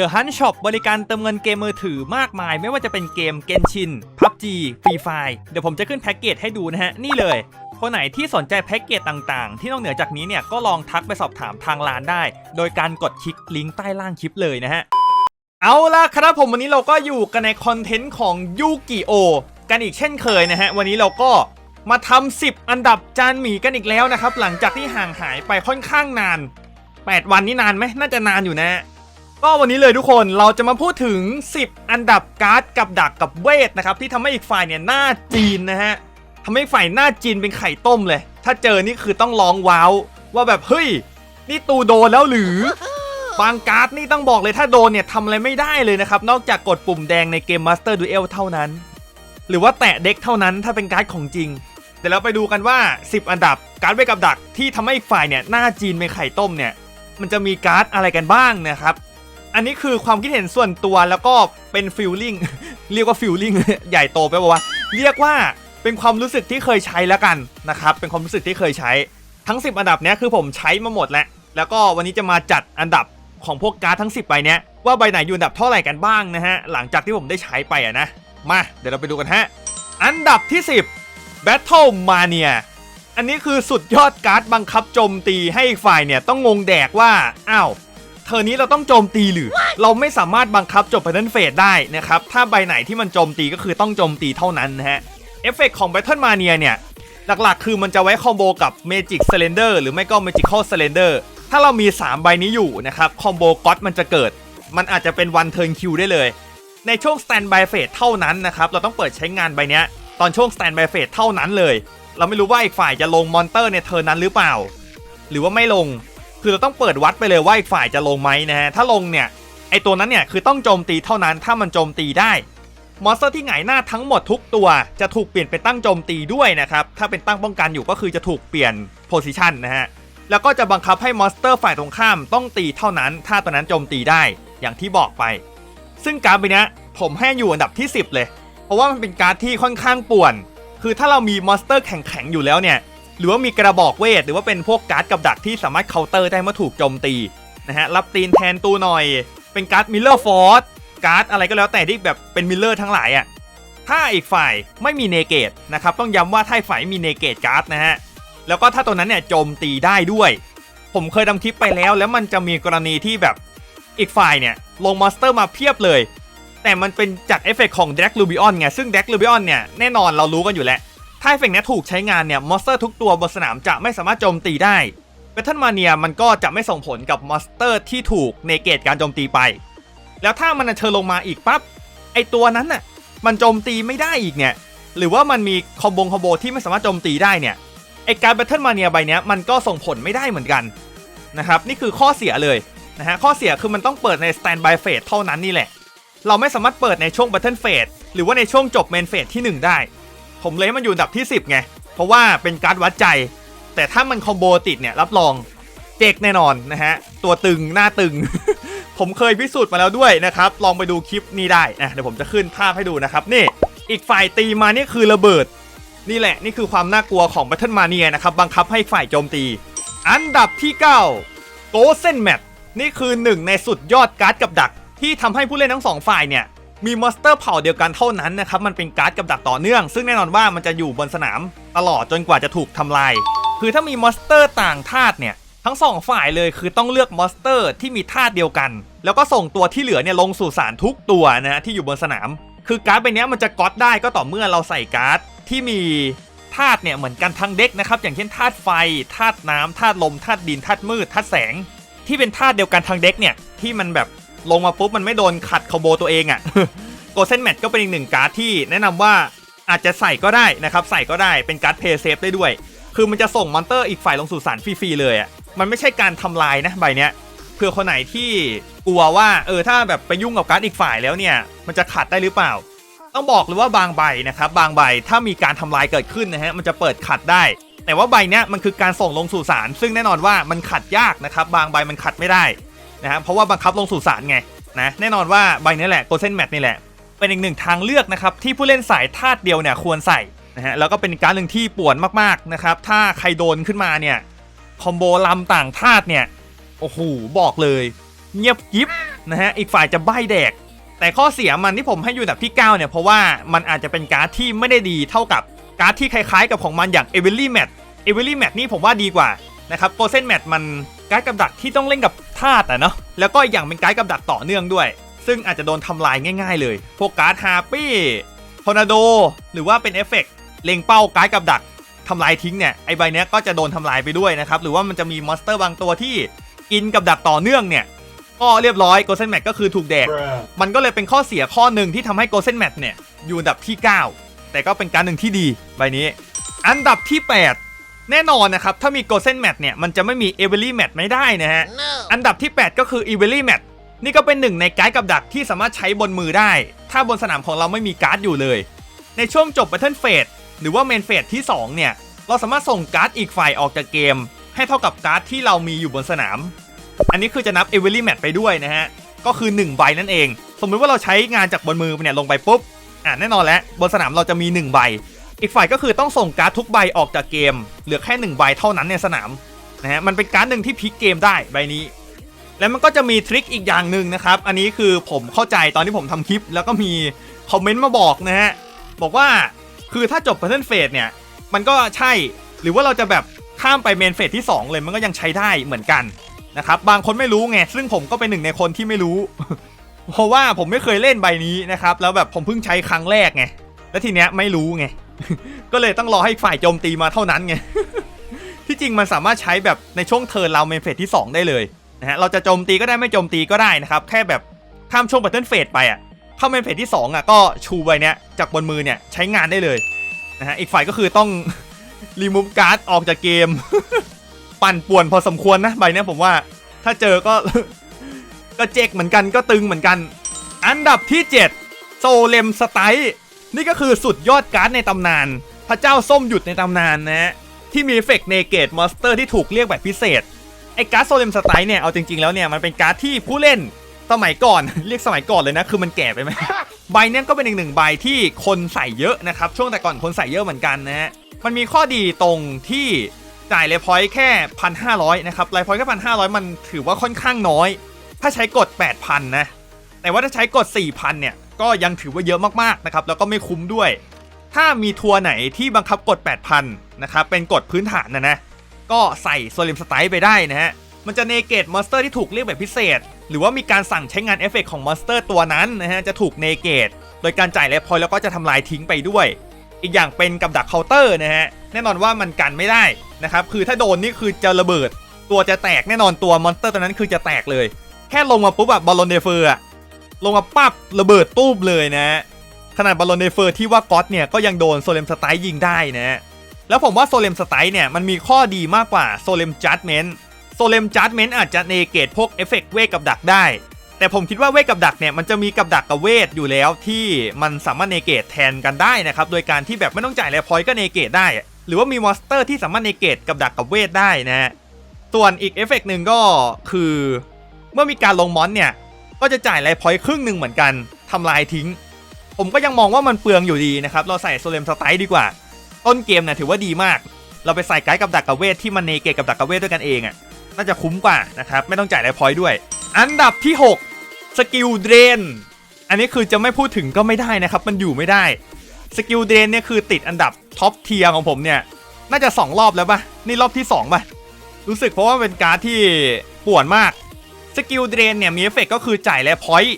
The Hunt Shop บริการเติมเงินเกมมือถือมากมาย ไม่ว่าจะเป็นเกม Genshin PUBG Free Fire เดี๋ยวผมจะขึ้นแพ็กเกจให้ดูนะฮะ นี่เลย คนไหนที่สนใจแพ็กเกจต่างๆ ที่นอกเหนือจากนี้เนี่ย ก็ลองทักไปสอบถามทางร้านได้ โดยการกดคลิกลิงก์ใต้ล่างคลิปเลยนะฮะ เอาล่ะครับผมวันนี้เราก็อยู่กันในคอนเทนต์ของยูกิโอกันอีกเช่นเคยนะฮะ วันนี้เราก็มาทำ10 อันดับจานหมีกันอีกแล้วนะครับหลังจากที่ห่างหายไปค่อนข้างนาน 8 วันนี้นานไหมน่าจะนานอยู่นะ ก็วันนี้เลยทุกคนเราจะมาพูดถึง 10 อันดับการ์ดกับดักกับเวทนะครับที่ทำให้อีกฝ่ายเนี่ยหน้าจีนนะฮะทำให้ฝ่ายหน้าจีนเป็นไข่ต้มเลย ถ้าเจอนี่คือต้องร้องว้าวว่าแบบเฮ้ยนี่ตูโดนแล้วหรือบางการ์ดนี่ต้องบอกเลยถ้าโดนเนี่ยทำอะไรไม่ได้เลยนะครับ นอกจากกดปุ่มแดงในเกม Master Duel เท่านั้น หรือว่าแตะเด็กเท่านั้นถ้าเป็นการ์ดของจริง เดี๋ยวเราไปดูกันว่า 10 อันดับการ์ดเวกับดักที่ทำให้ฝ่ายเนี่ยหน้าจีนเป็นไข่ต้มเนี่ยมันจะมีการ์ดอะไรกันบ้างนะครับ อันนี้คือความคิดเห็นส่วนตัวแล้วก็เป็นฟิลลิ่งเรียกว่าฟิลลิ่งใหญ่โตไปบอกว่า เรียกว่าเป็นความรู้สึกที่เคยใช้แล้วกันนะครับ เป็นความรู้สึกที่เคยใช้ทั้ง 10 อันดับเนี้ยคือผมใช้มาหมดแล้วแล้วก็วันนี้จะมาจัดอันดับของพวกการ์ดทั้ง 10ใบเนี้ยว่าใบไหนอยู่อันดับเท่าไหร่กันบ้างนะฮะหลังจากที่ผมได้ใช้ไปอะนะมาเดี๋ยวเราไปดูกันฮะอันดับที่ 10 Battle Mania อันนี้คือสุดยอดการ์ดบังคับโจมตีให้อีกฝ่ายเนี่ยต้องงงแดกว่าอ้าว เธอนี้เราต้องโจมตีหรือ เราไม่สามารถบังคับจบ Battle Phase ได้นะครับ ถ้าใบไหนที่มันโจมตีก็คือต้องโจมตีเท่านั้นนะฮะ เอฟเฟกต์ของ Battle Mania เนี่ย หลักๆ คือมันจะไว้คอมโบกับ Magic Slender หรือไม่ก็ Magical Slender ถ้าเรามี 3 ใบนี้อยู่นะครับ คอมโบก็อตมันจะเกิด มันอาจจะเป็น one turn kill ได้เลย ในช่วง Standby Phase เท่านั้นนะครับ เราต้องเปิดใช้งานใบเนี้ยตอนช่วง Standby Phase เท่านั้นเลย เราไม่รู้ว่าอีกฝ่ายจะลงมอนเตอร์ในเทิร์นนั้นหรือเปล่า หรือว่าไม่ลง คือเราต้องเปิดวัดไปเลยว่าอีกฝ่ายจะลงไหมนะฮะถ้าลงเนี่ยไอตัวนั้นเนี่ยคือต้องโจมตีเท่านั้นถ้ามันโจมตีได้มอนสเตอร์ที่หงายหน้าทั้งหมดทุกตัวจะถูกเปลี่ยนเป็นตั้งโจมตีด้วยนะครับถ้าเป็นตั้งป้องกันอยู่ก็คือจะถูกเปลี่ยนโพซิชันนะฮะแล้วก็จะบังคับให้มอนสเตอร์ฝ่ายตรงข้ามต้องตีเท่านั้น ถ้าตัวนั้นโจมตีได้อย่างที่บอกไป ซึ่งการ์ดใบนี้ผมให้อยู่อันดับที่ 10 เลย เพราะว่ามันเป็นการ์ดที่ค่อนข้างป่วน คือถ้าเรามีมอนสเตอร์แข็งๆอยู่แล้วเนี่ย หรือว่ามีกระบอกเวท หรือว่าเป็นพวกการ์ดกับดักที่สามารถเคาน์เตอร์ได้เมื่อถูกโจมตีนะฮะรับตีนแทนตู้หน่อย เป็นการ์ดมิลเลอร์ฟอร์สการ์ดอะไรก็แล้วแต่ที่แบบเป็นมิลเลอร์ทั้งหลายอะ่ะถ้าอีกฝ่ายไม่มีเนเกตนะครับต้องย้ำว่าถ้าอีกฝ่ายไม่มีเนเกตการ์ดนะฮะแล้วก็ถ้าตัวนั้นเนี่ยโจมตีได้ด้วย ผมเคยทำคลิปไปแล้ว แล้วมันจะมีกรณีที่แบบอีกฝ่ายเนี่ยลงมอนสเตอร์มาเพียบเลย แต่มันเป็นจากเอฟเฟกของ d ด a กลูบิออนไงซึ่ง d ด a กลูบิออนเนี่ยแน่นอนเรารู้กันอยู่แล้ว ถ้าเอฟเฟกนี้ถูกใช้งานเนี่ยมอนสเตอร์ทุกตัวบนสนามจะไม่สามารถโจมตีได้เบทเทิลมาเนียมันก็จะไม่ส่งผลกับมอนสเตอร์ที่ถูกเนเกตการโจมตีไป แล้วถ้ามันเชิญลงมาอีกปั๊บไอตัวนั้นน่ะมันโจมตีไม่ได้อีกเนี่ยหรือว่ามันมีคอมโบคอมโบที่ไม่สามารถโจมตีได้เนี่ยไอการแบทเทิลมาเนียใบเนี้ยมันก็ส่งผลไม่ได้เหมือนกันนะครับนี่คือข้อเสียเลยนะฮะข้อเสียคือมันต้องเปิดใน Standby Phase เท่านั้นนี่แหละ เราไม่สามารถเปิดในช่วง Battle Phase หรือว่าในช่วงจบ Main Phase ที่ 1 ได้ ผมเลยมันอยู่อันดับที่ 10ไงเพราะว่าเป็นการ์ดวัดใจ แต่ถ้ามันคอมโบติดเนี่ยรับรองเจ๊กแน่นอนนะฮะตัวตึงหน้าตึง ผมเคยพิสูจน์มาแล้วด้วยนะครับ ลองไปดูคลิปนี้ได้นะเดี๋ยวผมจะขึ้นภาพให้ดูนะครับนี่ อีกฝ่ายตีมานี่คือระเบิด นี่แหละนี่คือความน่ากลัวของ Battle Mania นะครับบังคับให้ฝ่ายโจมตี อันดับที่9 g o s e n Mat นี่คือหนึ่งในสุดยอดการ์ดกับดักที่ทำให้ผู้เล่นทั้งสองฝ่ายเนี่ย มีมอนสเตอร์เผ่าเดียวกันเท่านั้นนะครับ มันเป็นการ์ดกับดักต่อเนื่อง ซึ่งแน่นอนว่ามันจะอยู่บนสนามตลอดจนกว่าจะถูกทำลาย คือถ้ามีมอนสเตอร์ต่างธาตุเนี่ย ทั้งสองฝ่ายเลยคือต้องเลือกมอนสเตอร์ที่มีธาตุเดียวกัน แล้วก็ส่งตัวที่เหลือเนี่ยลงสู่สารทุกตัวนะฮะที่อยู่บนสนาม คือการ์ดใบเนี้ยมันจะก๊อตได้ก็ต่อเมื่อเราใส่การ์ดที่มีธาตุเนี่ยเหมือนกันทั้งเด็กนะครับ อย่างเช่นธาตุไฟธาตุน้ำธาตุลมธาตุดินธาตุมืดธาตุแสง ที่เป็นธาตุเดียวกันทั้งเด็กเนี่ยที่มันแบบ ลงมาปุ๊บมันไม่โดนขัดคอโบตัวเองอะ่ะโกเซนแมทก็เป็นอีกหนึ่งการ์ดที่แนะนำว่าอาจจะใส่ก็ได้นะครับ ใส่ก็ได้เป็นการ์ดเพย์เซฟได้ด้วย คือมันจะส่งมอนเตอร์อีกฝ่ายลงสู่สารฟรีๆเลยอะ่ะมันไม่ใช่การทำลายนะใบเนี้ยเพื่อคนไหนที่กลัวว่าเออถ้าแบบไปยุ่งกับการ์ดอีกฝ่ายแล้วเนี่ย มันจะขัดได้หรือเปล่า ต้องบอกเลยว่าบางใบนะครับ บางใบถ้ามีการทำลายเกิดขึ้นนะฮะมันจะเปิดขัดได้ แต่ว่าใบเนี้ยมันคือการส่งลงสู่สาร ซึ่งแน่นอนว่ามันขัดยากนะครับ บางใบมันขัดไม่ได้ นะฮะเพราะว่าบังคับลงสู่สารไงนะแน่นอนว่าใบนี้แหละโกลเซนแมทนี่แหละ เป็นอีกหนึ่งทางเลือกนะครับที่ผู้เล่นสายธาตุเดียวเนี่ยควรใส่นะฮะแล้วก็เป็นการหนึ่งที่ป่วนมากๆนะครับถ้าใครโดนขึ้นมาเนี่ยคอมโบลำต่างธาตุเนี่ยโอ้โหบอกเลย เงียบกิฟนะฮะอีกฝ่ายจะใบแดก แต่ข้อเสียมันที่ผมให้อยู่อันดับที่ 9 เนี่ยเพราะว่ามันอาจจะเป็นการ์ดที่ไม่ได้ดีเท่ากับการ์ดที่คล้ายๆ กับของมันอย่าง e v e l y Mat e v e l y Mat นี่ผมว่าดีกว่านะครับโ o เซนแมทมันการ์ดกับดักที่ต้องเล่นกับ ธาตุอะเนาะแล้วก็อีกอย่างเป็นการ์ดกับดักต่อเนื่องด้วย ซึ่งอาจจะโดนทำลายง่าย ๆ เลย พวกการ์ดฮาปี้ทอร์นาโดหรือว่าเป็นเอฟเฟกต์เล็งเป้าการ์ดกับดักทำลายทิ้งเนี่ยไอใบเนี้ยก็จะโดนทำลายไปด้วยนะครับหรือว่ามันจะมีมอนสเตอร์บางตัวที่กินกับดักต่อเนื่องเนี่ยก็เรียบร้อยโ o เซนแมทก็คือถูกแดก มันก็เลยเป็นข้อเสียข้อหนึ่งที่ทำให้ g o เซนแมทเนี่ยอยู่อันดับที่ 9 แต่ก็เป็นการหนึ่งที่ดีใบนี้ อันดับที่ 8 แน่นอนนะครับ ถ้ามี g o เซนแมทเนี่ยมันจะไม่มี e v e r y Mat ไม่ได้นะฮะ อันดับที่ 8 ก็คือ e v e r y Mat นี่ก็เป็นหนึ่งในการ์ดกับดักที่สามารถใช้บนมือได้ ถ้าบนสนามของเราไม่มีการ์ดอยู่เลย ในช่วงจบ Battle Phase หรือว่า Main Phase ที่ 2 เนี่ย เราสามารถส่งการ์ดอีกฝ่ายออกจากเกม ให้เท่ากับการ์ดที่เรามีอยู่บนสนาม อันนี้คือจะนับ e v e r y Mat ไปด้วยนะฮะ ก็คือ 1 ใบนั่นเอง สมมติว่าเราใช้งานจากบนมือเนี่ยลงไปปุ๊บ อ่าแน่นอนแล้วบนสนามเราจะมี 1 ใบ อีกฝ่ายก็คือต้องส่งการ์ดทุกใบออกจากเกม เหลือแค่ 1 ใบเท่านั้นในสนาม นะฮะมันเป็นการ์ดหนึ่งที่พลิกเกมได้ใบนี้ แล้วมันก็จะมีทริคอีกอย่างหนึ่งนะครับ อันนี้คือผมเข้าใจตอนที่ผมทำคลิป แล้วก็มีคอมเมนต์มาบอกนะฮะบอกว่าคือถ้าจบ Battle Phase เนี่ยมันก็ใช่หรือว่าเราจะแบบข้ามไปเมนเฟสที่ 2 เลยมันก็ยังใช้ได้เหมือนกันนะครับบางคนไม่รู้ไงซึ่งผมก็เป็นหนึ่งในคนที่ไม่รู้ เพราะว่าผมไม่เคยเล่นใบนี้นะครับแล้วแบบผมเพิ่งใช้ครั้งแรกไงแล้วทีเนี้ยไม่รู้ไงก็เลยต้องรอให้ฝ่ายโจมตีมาเท่านั้นไง ที่จริงมันสามารถใช้แบบในช่วงเทิร์นเราเมนเฟสที่ 2 ได้เลยนะฮะเราจะโจมตีก็ได้ไม่โจมตีก็ได้นะครับ แค่แบบข้ามช่วงบัตเทิลเฟสไปอะเข้าเมนเฟสที่ 2 อะ ก็ชูใบเนี้ยจากบนมือเนี่ยใช้งานได้เลยนะฮะอีกฝ่ายก็คือต้องรีมูฟการ์ดออกจากเกม ปั่นป่วนพอสมควรนะใบเนี้ยผมว่าถ้าเจอก็ก็เจ๊กเหมือนกันก็ตึงเหมือนกัน อันดับที่ 7 โซเลมสไตล์นี่ก็คือสุดยอดการ์ดในตำนาน พระเจ้าส้มหยุดในตำนานนะฮะ ที่มีเอฟเฟกต์เนเกตมอนสเตอร์ที่ถูกเรียกแบบพิเศษ ไอ้การ์ดโซเลมสไตล์เนี่ย เอาจริง ๆ แล้วเนี่ย มันเป็นการ์ดที่ผู้เล่นสมัยก่อน เรียกสมัยก่อนเลยนะ คือมันแก่ไปไหมใบเนี้ยก็เป็นอีกหนึ่งใบที่คนใส่เยอะนะครับ ช่วงแต่ก่อนคนใส่เยอะเหมือนกันนะฮะมันมีข้อดีตรงที่จ่ายเลพอยต์แค่พันห้าร้อยนะครับเลพอยต์แค่พันห้าร้อยมันถือว่าค่อนข้างน้อย ถ้าใช้กด 8,000นะแต่ว่าถ้าใช้กด4,000เนี่ยก็ยังถือว่าเยอะมากๆนะครับแล้วก็ไม่คุ้มด้วย ถ้ามีทัวร์ไหนที่บังคับกด 8,000 นะครับ เป็นกดพื้นฐานนะนะ ก็ใส่โซลิมสไตล์ไปได้นะฮะ มันจะเนเกตมอนสเตอร์ที่ถูกเรียกแบบพิเศษ หรือว่ามีการสั่งใช้งานเอฟเฟกของมอนสเตอร์ตัวนั้นนะฮะ จะถูกเนเกตโดยการจ่ายเลพอยแล้วก็จะทำลายทิ้งไปด้วย อีกอย่างเป็นกับดักเคาน์เตอร์นะฮะ แน่นอนว่ามันกันไม่ได้นะครับ คือถ้าโดนนี่คือจะระเบิด ตัวจะแตกแน่นอนตัวมอนสเตอร์ตัวนั้นคือจะแตกเลย แค่ลงมาปุ๊บแบบบอลลอนเดเฟอร์อะลงมาปั๊บระเบิดตู้มเลยนะ ขนาดบอลลอนเดเฟอร์ที่ว่าก๊อตเนี่ยก็ยังโดนโซเลมสไตล์ยิงได้นะแล้วผมว่าโซเลมสไตล์เนี่ยมันมีข้อดีมากกว่าโซเลมจัดเมนต์โซเลมจัดเมนต์อาจจะเนเกตพวกเอฟเฟกต์เวกับดักได้ แต่ผมคิดว่าเวกับดักเนี่ยมันจะมีกับดักกับเวทอยู่แล้วที่มันสามารถเนเกตแทนกันได้นะครับโดยการที่แบบไม่ต้องจ่ายแลพอยก็เนเกตได้ หรือว่ามีมอนสเตอร์ที่สามารถเนเกตกับดักกับเวทได้นะฮะส่วนอีกเอฟเฟกต์หนึ่งก็คือ เมื่อมีการลงมอนเนี่ยก็จะจ่ายไลพอยต์ครึ่งหนึ่งเหมือนกันทำลายทิ้ง ผมก็ยังมองว่ามันเปลืองอยู่ดีนะครับ เราใส่โซเลมสไตล์ดีกว่า ต้นเกมเนี่ยถือว่าดีมาก เราไปใส่ไกด์กับดักกับเวทที่มันเนเกตกับดักกับเวทด้วยกันเองอะ่ะน่าจะคุ้มกว่านะครับ ไม่ต้องจ่ายไลฟ์พอยด้วย อันดับที่ 6 สกิลเดรน อันนี้คือจะไม่พูดถึงก็ไม่ได้นะครับ มันอยู่ไม่ได้ สกิลเดรนเนี่ยคือติดอันดับท็อปเทียร์ของผมเนี่ย น่าจะ 2 รอบแล้วปะนี่รอบที่ 2ปะรู้สึกเพราะว่าเป็นการ์ดที่ป่วนมาก สกิลเดรนเนี่ยมีเอฟเฟกก็คือจ่ายแลพอยต์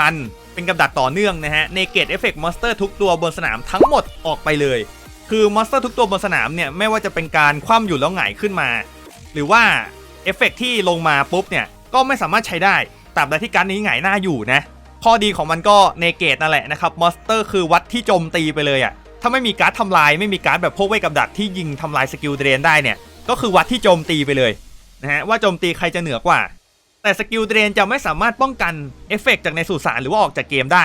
1,000 เป็นกับดักต่อเนื่องนะฮะเนเกตเอฟเฟกต์มอนสเตอร์ทุกตัวบนสนามทั้งหมดออกไปเลย คือมอนสเตอร์ทุกตัวบนสนามเนี่ย ไม่ว่าจะเป็นการคว่ำอยู่แล้วหงายขึ้นมา หรือว่าเอฟเฟกที่ลงมาปุ๊บเนี่ย ก็ไม่สามารถใช้ได้ตราบใดที่การดนี้หงายหน้าอยู่นะ ข้อดีของมันก็เนเกตนั่นแหละนะครับมอนสเตอร์คือวัดที่โจมตีไปเลยอะ่ะถ้าไม่มีการ์ดทำลายไม่มีการ์ดแบบพวกเวกับดักที่ยิงทำลายสกิลเดรนได้เนี่ยก็คือวัดที่โจมตีไปเลยนะฮะว่าโจมตีใครจะเหนือกว่า แต่สกิลเดรนจะไม่สามารถป้องกันเอฟเฟกต์จากในสุสานหรือว่าออกจากเกมได้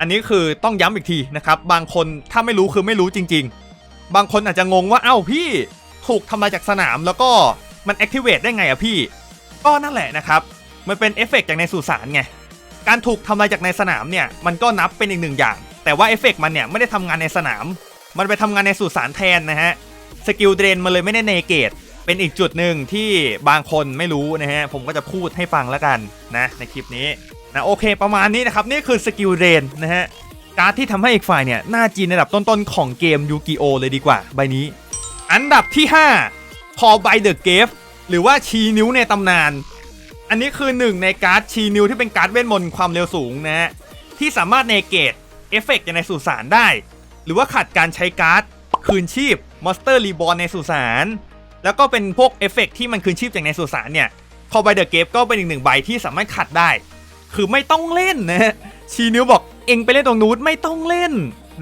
อันนี้คือต้องย้ำอีกทีนะครับ บางคนถ้าไม่รู้คือไม่รู้จริง ๆ บางคนอาจจะงงว่าเอ้าพี่ถูกทำลายจากสนามแล้วก็มันแอคทีเวตได้ไงอะพี่ ก็นั่นแหละนะครับ มันเป็นเอฟเฟกต์จากในสุสานไง การถูกทำลายจากในสนามเนี่ยมันก็นับเป็นอีกหนึ่งอย่าง แต่ว่าเอฟเฟกต์มันเนี่ยไม่ได้ทำงานในสนาม มันไปทำงานในสุสานแทนนะฮะ สกิลเดรนมันเลยไม่ได้เนเกต เป็นอีกจุดหนึ่งที่บางคนไม่รู้นะฮะ ผมก็จะพูดให้ฟังแล้วกันนะในคลิปนี้นะโอเคประมาณนี้นะครับ นี่คือสกิลเรนนะฮะ การ์ดที่ทำให้อีกฝ่ายเนี่ย หน้าจีนระดับต้นๆ ของเกมยูกิโอเลยดีกว่า ใบนี้ อันดับที่5 Call by the g a v e หรือว่าชีนิ้วในตำนาน อันนี้คือหนึ่งในการ์ดชีนิ้วที่เป็นการ์ดเวทมนต์ความเร็วสูงนะฮะ ที่สามารถเนเกตเอฟเฟกต์ในสุสานได้ หรือว่าขัดการใช้การ์ดคืนชีพมอนสเตอร์รีบอ n ในสุสาน แล้วก็เป็นพวกเอฟเฟกต์ที่มันคืนชีพจากในสุสานเนี่ย Call by the g a v e ก็เป็นอีกหนึ่งใบที่สามารถขัดได้ คือไม่ต้องเล่นนะชีนิ้วบอกเองไปเล่นตรงนู้นไม่ต้องเล่น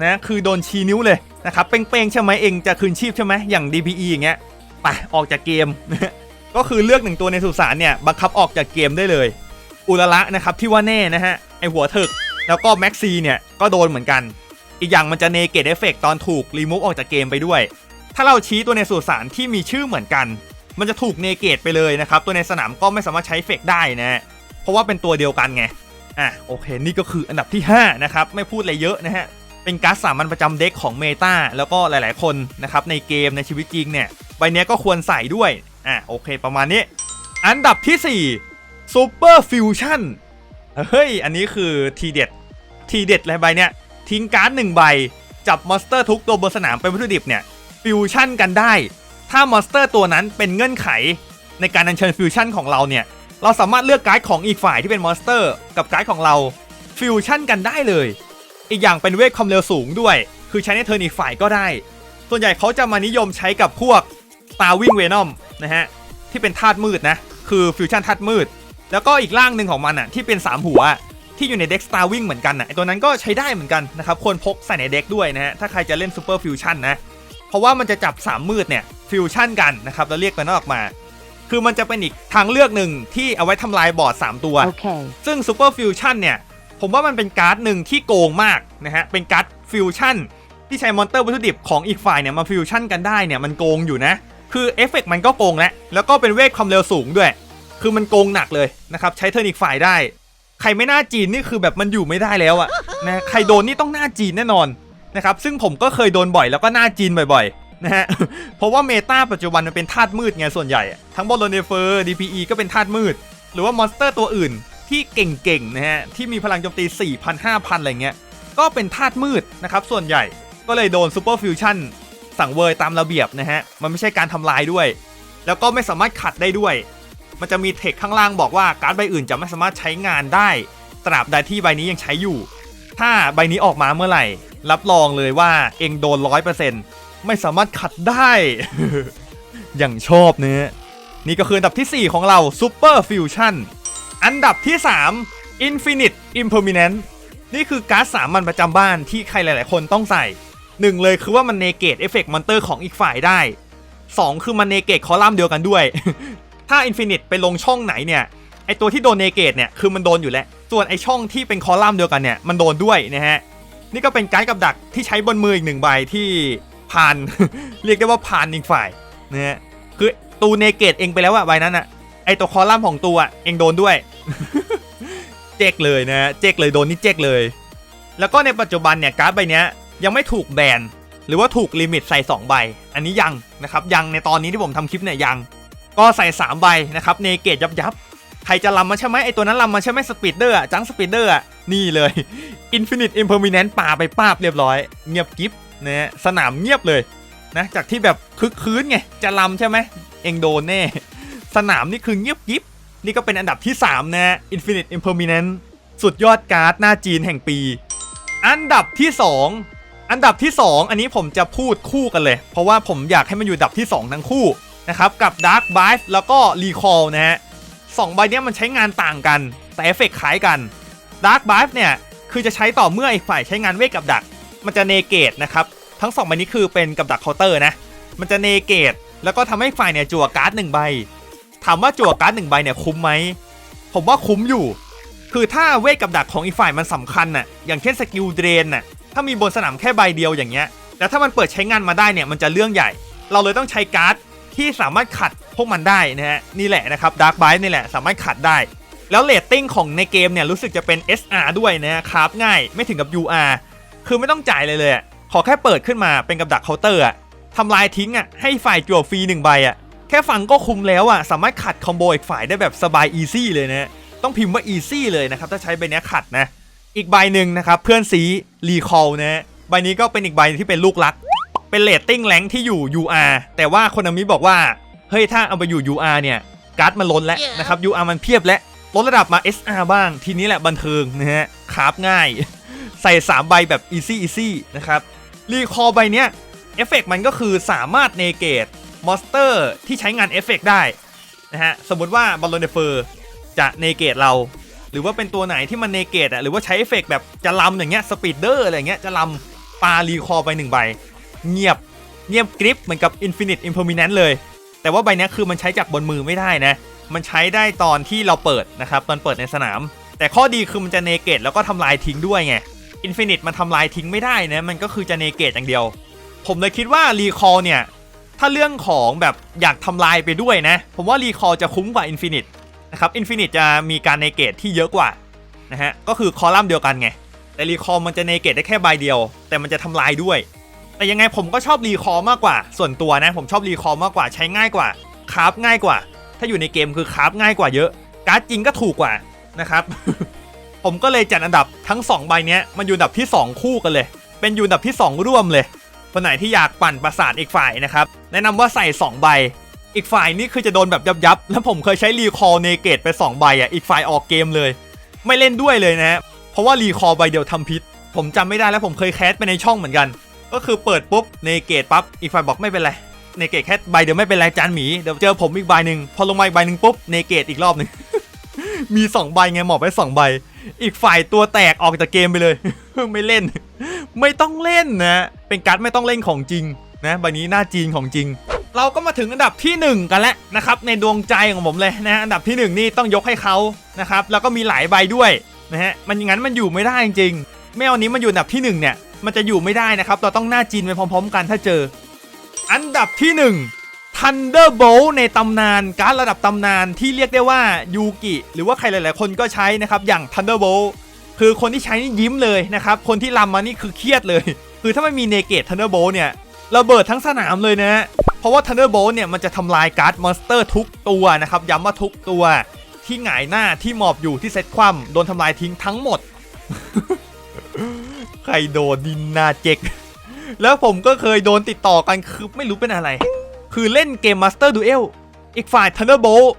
นะคือโดนชีนิ้วเลยนะครับเป้งๆใช่ไหมเองจะคืนชีพใช่ไหมอย่าง DPE อย่างเงี้ยไปออกจากเกมก็คือเลือกหนึ่งตัวในสุสานเนี่ยบังคับออกจากเกมได้เลย อุระละนะครับที่ว่าแน่นะฮะไอหัวถึกแล้วก็แม็กซีเนี่ยก็โดนเหมือนกัน อีกอย่างมันจะเนเกตเอฟเฟกตอนถูกรีมูฟออกจากเกมไปด้วย ถ้าเราชี้ตัวในสุสานที่มีชื่อเหมือนกัน มันจะถูกเนเกตไปเลยนะครับ ตัวในสนามก็ไม่สามารถใช้เฟกได้นะเพราะว่าเป็นตัวเดียวกันไง อะโอเค นี่ก็คืออันดับที่ 5 นะครับ ไม่พูดอะไรเยอะนะฮะ เป็นการ์ดสามัญประจำเด็กของเมตาแล้วก็หลายๆ คนนะครับในเกมในชีวิตจริงเนี่ย ใบนี้ก็ควรใส่ด้วย อะโอเค ประมาณนี้ อันดับที่4 Super Fusion เฮ้ย อันนี้คือทีเด็ด ทีเด็ดเลยใบเนี้ยทิ้งการ์ดหนึ่งใบ จับมอนสเตอร์ทุกตัวบนสนามเป็นวัตถุดิบเนี่ย ฟิวชั่นกันได้ ถ้ามอนสเตอร์ตัวนั้นเป็นเงื่อนไขในการอัญเชิญฟิวชั่นของเราเนี่ย เราสามารถเลือกการ์ดของอีกฝ่ายที่เป็นมอนสเตอร์กับการ์ดของเราฟิวชั่นกันได้เลย อีกอย่างเป็นเวทความเร็วสูงด้วย คือใช้ในเทิร์นอีกฝ่ายก็ได้ ส่วนใหญ่เขาจะมานิยมใช้กับพวกตาวิ่งเวนอมนะฮะที่เป็นธาตุมืดนะคือฟิวชั่นธาตุมืด แล้วก็อีกร่างหนึ่งของมันอะที่เป็น 3 หัวที่อยู่ในเด็กสตาร์วิ่งเหมือนกันอะไอตัวนั้นก็ใช้ได้เหมือนกันนะครับควรพกใส่ในเด็กด้วยนะฮะถ้าใครจะเล่นซูเปอร์ฟิวชั่นนะ เพราะว่ามันจะจับ3มืดเนี่ยฟิวชั่นกันนะครับแล้วเรียกมันออกมา คือมันจะเป็นอีกทางเลือกหนึ่งที่เอาไว้ทำลายบอร์ด 3 ตัว Okay. ซึ่ง Super Fusion เนี่ยผมว่ามันเป็นการ์ดหนึ่งที่โกงมากนะฮะเป็นการ์ดฟิวชั่นที่ใช้มอนเตอร์วัตถุดิบของอีกฝ่ายเนี่ยมาฟิวชั่นกันได้เนี่ยมันโกงอยู่นะ คือเอฟเฟกต์มันก็โกงแล้วแล้วก็เป็นเวทความเร็วสูงด้วย คือมันโกงหนักเลยนะครับใช้เทิร์นอีกฝ่ายได้ ใครไม่น่าจีนนี่คือแบบมันอยู่ไม่ได้แล้วอะนะใครโดนนี่ต้องหน้าจีนแน่นอน นะครับซึ่งผมก็เคยโดนบ่อยแล้วก็หน้าจีนบ่อยๆนะฮะเพราะว่าเมตาปัจจุบันมันเป็นธาตุมืดไงส่วนใหญ่ ทั้งบอลโลเนเฟอร์ DPE ก็เป็นธาตุมืด หรือว่ามอนสเตอร์ตัวอื่นที่เก่งๆนะฮะที่มีพลังโจมตี 4,000 5,000 อะไรเงี้ยก็เป็นธาตุมืดนะครับส่วนใหญ่ก็เลยโดนซูเปอร์ฟิวชั่นสั่งเวยตามระเบียบนะฮะมันไม่ใช่การทำลายด้วย แล้วก็ไม่สามารถขัดได้ด้วย มันจะมีเทคข้างล่างบอกว่าการ์ดใบอื่นจะไม่สามารถใช้งานได้ ตราบใดที่ใบนี้ยังใช้อยู่ ถ้าใบนี้ออกมาเมื่อไหร่ รับรองเลยว่าเองโดน100%ไม่สามารถขัดได้ อย่างชอบเนื้อนี่ก็คืออันดับทีสี่ 4 ของเรา Super Fusion อันดับที่ 3 Infinite Impermanent นี่คือการ์ดสามัญประจำบ้านที่ใครหลาย ๆ คนต้องใส่หนึ่งเลยคือว่ามันเนเกตเอฟเฟกต์มอนเตอร์ของอีกฝ่ายได้ 2 คือมันเนเกตคอลัมน์เดียวกันด้วย ถ้า Infinite ไปลงช่องไหนเนี่ยไอตัวที่โดนเนเกตเนี่ยคือมันโดนอยู่แล้ว ส่วนไอช่องที่เป็นคอลัมน์เดียวกันเนี่ยมันโดนด้วยนะฮะ นี่ก็เป็นการ์ดกับดักที่ใช้บนมืออีกหนึ่งใบที่ผ่าน เรียกได้ว่าผ่านอีกฝ่ายนะฮะคือตูเนเกตเองไปแล้วอะใบนั้นอะไอตัวคอลัมน์ของตัวเองโดนด้วย เจ๊กเลยนะเจ๊กเลยโดนนี่เจ๊กเลย แล้วก็ในปัจจุบันเนี่ยการ์ดใบนี้ยังไม่ถูกแบนหรือว่าถูกลิมิตใส่ 2 ใบ อันนี้ยังนะครับยังในตอนนี้ที่ผมทำคลิปเนี่ยยัง ก็ใส่ 3 ใบนะครับเนเกตยับยับใครจะลำมาใช่ไหมไอตัวนั้นลำมาใช่ไหมสปีดเดอร์จังสปีดเดอร์ นี่เลย Infinite Impermanent ป่าไปป้าบเรียบร้อย เงียบกิฟนะฮะสนามเงียบเลยนะจากที่แบบคึกคืนไงจะลำใช่ไหมเองโดนแน่ สนามนี่คือเงียบกิฟนี่ก็เป็นอันดับที่ 3 นะ Infinite Impermanent สุดยอดการ์ดหน้าจีนแห่งปี อันดับที่ 2 อันดับที่ 2 อันนี้ผมจะพูดคู่กันเลย เพราะว่าผมอยากให้มันอยู่อันดับที่ 2 ทั้งคู่นะครับ กับ Dark b i f e แล้วก็ Recall นะฮะสองใบเนี้ยมันใช้งานต่างกัน แต่เอฟเฟกต์คล้ายกัน Dark b i f e เนี่ย คือจะใช้ต่อเมื่ออีกฝ่ายใช้งานเวทกับดัก มันจะเนเกตนะครับ ทั้งสองใบนี้คือเป็นกับดักเคาน์เตอร์นะ มันจะเนเกต แล้วก็ทำให้ฝ่ายเนี่ยจั่วการ์ดหนึ่งใบ ถามว่าจั่วการ์ดหนึ่งใบเนี่ยคุ้มไหม ผมว่าคุ้มอยู่ คือถ้าเวทกับดักของอีกฝ่ายมันสำคัญน่ะ อย่างเช่นสกิลเดรนน่ะ ถ้ามีบนสนามแค่ใบเดียวอย่างเงี้ย แล้วถ้ามันเปิดใช้งานมาได้เนี่ย มันจะเรื่องใหญ่ เราเลยต้องใช้การ์ดที่สามารถขัดพวกมันได้นะฮะ นี่แหละนะครับดาร์กไบนี่แหละสามารถขัดได้ แล้วเรตติ้งของในเกมเนี่ยรู้สึกจะเป็น SR ด้วยนะคราฟง่ายไม่ถึงกับ UR คือไม่ต้องจ่ายเลยเลยขอแค่เปิดขึ้นมาเป็นกับดักเคาน์เตอร์อะทำลายทิ้งอะให้ฝ่ายจั่วฟรีหนึ่งใบอะแค่ฟังก็คุ้มแล้วอะสามารถขัดคอมโบอีกฝ่ายได้แบบสบายอีซี่เลยนะต้องพิมพ์ว่าอีซี่เลยนะครับถ้าใช้ใบเนี้ยขัดนะ อีกใบหนึ่งนะครับเพื่อนซีรีคอลนะใบนี้ก็เป็นอีกใบที่เป็นลูกรัก เป็นเลตติ้งแรงที่อยู่ UR แต่ว่าคนอามิบอกว่าเฮ้ยถ้าเอาไปอยู่ UR เนี่ยการ์ดมันล้นแล้วนะครับ UR มันเพียบแล้ว ลดระดับมา SR บ้าง ทีนี้แหละบันเทิงนะฮะคาฟง่าย ใส่ 3 ใบแบบ easy easy นะครับ รีคอใบเนี้ยเอฟเฟกมันก็คือสามารถเนเกตมอนสเตอร์ที่ใช้งานเอฟเฟกได้นะฮะ สมมติว่าบอลลอนเดเฟอร์จะเนเกตเรา หรือว่าเป็นตัวไหนที่มันเนเกตอะหรือว่าใช้เอฟเฟกแบบจะลำอย่างเงี้ยสปีดเดอร์อะไรเงี้ยจะลำปารีคอลไปหนึ่งใบ เงียบเงียบกริปเหมือนกับ Infinite Impermanent เลย แต่ว่าใบเนี้ยคือมันใช้จากบนมือไม่ได้นะ มันใช้ได้ตอนที่เราเปิดนะครับตอนเปิดในสนาม แต่ข้อดีคือมันจะเนเกตแล้วก็ทำลายทิ้งด้วยไงอินฟินิตมันทำลายทิ้งไม่ได้นะมันก็คือจะเนเกตอย่างเดียว ผมเลยคิดว่ารีคอ l เนี่ยถ้าเรื่องของแบบอยากทำลายไปด้วยนะ ผมว่ารีคอ l จะคุ้มกว่าอินฟินิตนะครับอินฟินิตจะมีการเนเกตที่เยอะกว่านะฮะก็คือคอลัมน์เดียวกันไงแต่รีคอ l มันจะเนเกตได้แค่ใบเดียว แต่มันจะทำลายด้วยแต่ยังไงผมก็ชอบรีคอ l มากกว่า ส่วนตัวนะผมชอบรีคอ l มากกว่าใช้ง่ายกว่าคราฟง่ายกว่า ถ้าอยู่ในเกมคือคราฟง่ายกว่าเยอะ การ์ดจริงก็ถูกกว่านะครับ ผมก็เลยจัดอันดับทั้ง 2 ใบเนี้ยมันอยู่อันดับที่ 2 คู่กันเลย เป็นอยู่อันดับที่ 2 ร่วมเลยคนไหนที่อยากปั่นประสาทอีกฝ่ายนะครับแนะนำว่าใส่ 2 ใบ อีกฝ่ายนี่คือจะโดนแบบยับยับๆแล้วผมเคยใช้รีคอ l เนเกตไป 2 ใบอะอีกฝ่ายออกเกมเลย ไม่เล่นด้วยเลยนะเพราะว่ารีคอ l ใบเดียวทำพิษ ผมจำไม่ได้แล้วผมเคยแคสไปในช่องเหมือนกัน ก็คือเปิดปุ๊บเนเกตปั๊บอีกฝ่ายบอกไม่เป็นไร เนเกตแค่ใบเดียวไม่เป็นไรจานหมีเดี๋ยวเจอผมอีกใบหนึ่งพอลงมาอีกใบหนึ่งปุ๊บเนเกตอีกรอบหนึ่งมี2ใบไงหมอบไว้2ใบ อีกฝ่ายตัวแตกออกจากเกมไปเลย ไม่เล่น ไม่ต้องเล่นนะ เป็นการ์ดไม่ต้องเล่นของจริงนะใบนี้หน้าจีนของจริง เราก็มาถึงอันดับทีหนึ่1 กันแล้วนะครับ ในดวงใจของผมเลยนะอันดับทีหนึ่1 นี่ต้องยกให้เขานะครับ แล้วก็มีหลายใบด้วยนะฮะมันอย่างนั้นมันอยู่ไม่ได้จริงๆไม่เอานี้มันอยู่อันดับที่หนึ่งเนี่ยมันจะอยู่ไม่ได้นะครับ เราต้องหน้าจีนไปพร้อม ๆ กันถ้าเจอ อันดับที่ 1 Thunderbolt ในตำนานการดระดับตำนานที่เรียกได้ว่ายูกิหรือว่าใครหลาย ๆ คนก็ใช้นะครับ อย่าง Thunderbolt คือคนที่ใช้นี่ยิ้มเลยนะครับ คนที่ลำมานี่คือเครียดเลย คือถ้าไม่มีเนเกต Thunderbolt เนี่ยระเบิดทั้งสนามเลยนะฮะเพราะว่า Thunderbolt เนี่ยมันจะทำลายการ์ดมอนสเตอร์ทุกตัวนะครับย้ำว่าทุกตัวที่หงายหน้าที่หมอบอยู่ที่เซตคว่ำโดนทำลายทิ้งทั้งหมด ใครโดนดินนาเจ็ก แล้วผมก็เคยโดนติดต่อกันคือไม่รู้เป็นอะไร คือเล่นเกม Master Duel อีกฝ่าย Thunderbolt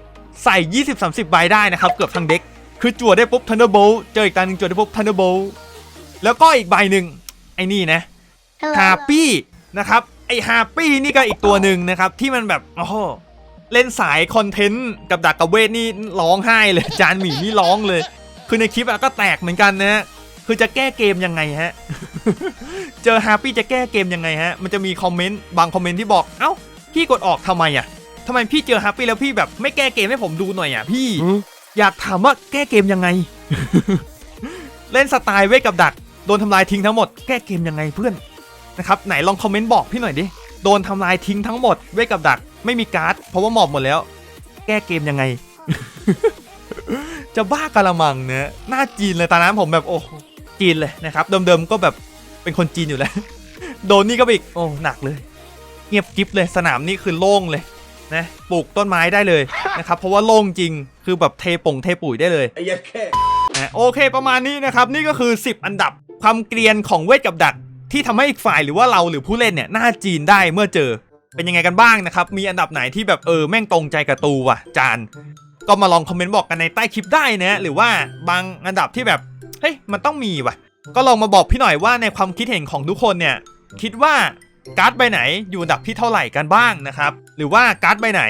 ใส่ 20-30 ใบได้นะครับ เกือบทั้งเด็ก คือจั่วได้ปุ๊บ Thunderbolt เจออีกตาหนึ่งจั่วได้ปุ๊บ Thunderbolt แล้วก็อีกใบหนึ่งไอ้นี่นะฮาปี้นะครับไอฮาปี้นี่ก็อีกตัวหนึ่งนะครับ ที่มันแบบโอ้โหเล่นสายคอนเทนต์กับดักกับเวทนี่ร้องไห้เลย จานหมีนี่ร้องเลย คือในคลิปอะก็แตกเหมือนกันนะฮะ คือจะแก้เกมยังไงฮะ เจอฮาปี้จะแก้เกมยังไงฮะ มันจะมีคอมเมนต์บางคอมเมนต์ที่บอก เอ้า พี่กดออกทำไมอะทำไมพี่เจอฮาปี้แล้วพี่แบบไม่แก้เกมให้ผมดูหน่อยอะพี่ อยากถามว่าแก้เกมยังไง เล่นสไตล์เวทกับดัก โดนทำลายทิ้งทั้งหมด แก้เกมยังไงเพื่อนนะครับ ไหนลองคอมเมนต์บอกพี่หน่อยดิ โดนทำลายทิ้งทั้งหมด เวทกับดัก ไม่มีการ์ด เพราะว่าหมอบหมดแล้ว แก้เกมยังไงจะบ้ากะละมังเนะหน้าจีนเลยตอนนั้นผมแบบโอ้ จีนเลยนะครับเดิมๆก็แบบเป็นคนจีนอยู่แล้ว โดนนี่ก็ไปอีกโอ้หนักเลย เงียบกริบเลยสนามนี่คือโล่งเลยนะปลูกต้นไม้ได้เลยนะครับเพราะว่าโล่งจริงคือแบบเทป่งเทปุ๋ยได้เลยไอ้ยัดแค่นะโอเคประมาณนี้นะครับนี่ก็คือ 10 อันดับความเกรียนของเวทกับดักที่ทำให้อีกฝ่ายหรือว่าเราหรือผู้เล่นเนี่ยหน้าจีนได้เมื่อเจอเป็นยังไงกันบ้างนะครับ มีอันดับไหนที่แบบเออแม่งตรงใจกับตูว่ะจาน ก็มาลองคอมเมนต์บอกกันในใต้คลิปได้นะ หรือว่าบางอันดับที่แบบเฮ้ยมันต้องมีว่ะ ก็ลองมาบอกพี่หน่อยว่าในความคิดเห็นของทุกคนเนี่ยคิดว่าการ์ดใบไหนอยู่อันดับที่เท่าไหร่กันบ้างนะครับ หรือว่าการ์ดใบไหน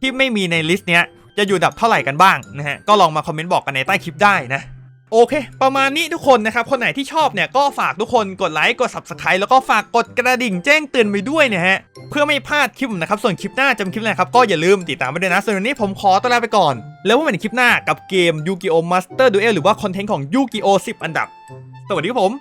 ที่ไม่มีในลิสต์เนี้ยจะอยู่อันดับเท่าไหร่กันบ้างนะฮะก็ลองมาคอมเมนต์บอกกันในใต้คลิปได้นะ โอเค ประมาณนี้ทุกคนนะครับ คนไหนที่ชอบเนี่ยก็ฝากทุกคนกดไลค์กด subscribe แล้วก็ฝากกดกระดิ่งแจ้งเตือนไปด้วยนะฮะ เพื่อไม่พลาดคลิปนะครับ ส่วนคลิปหน้าจำคลิปไหนครับ ก็อย่าลืมติดตามไปด้วยนะ ส่วนวันนี้ผมขอตัวลาไปก่อน แล้วพบกันในคลิปหน้ากับเกม Yu-Gi-Oh! Master Duel หรือว่าคอนเทนต์ของ Yu-Gi-Oh! 10 อันดับ สวัสดีครับผม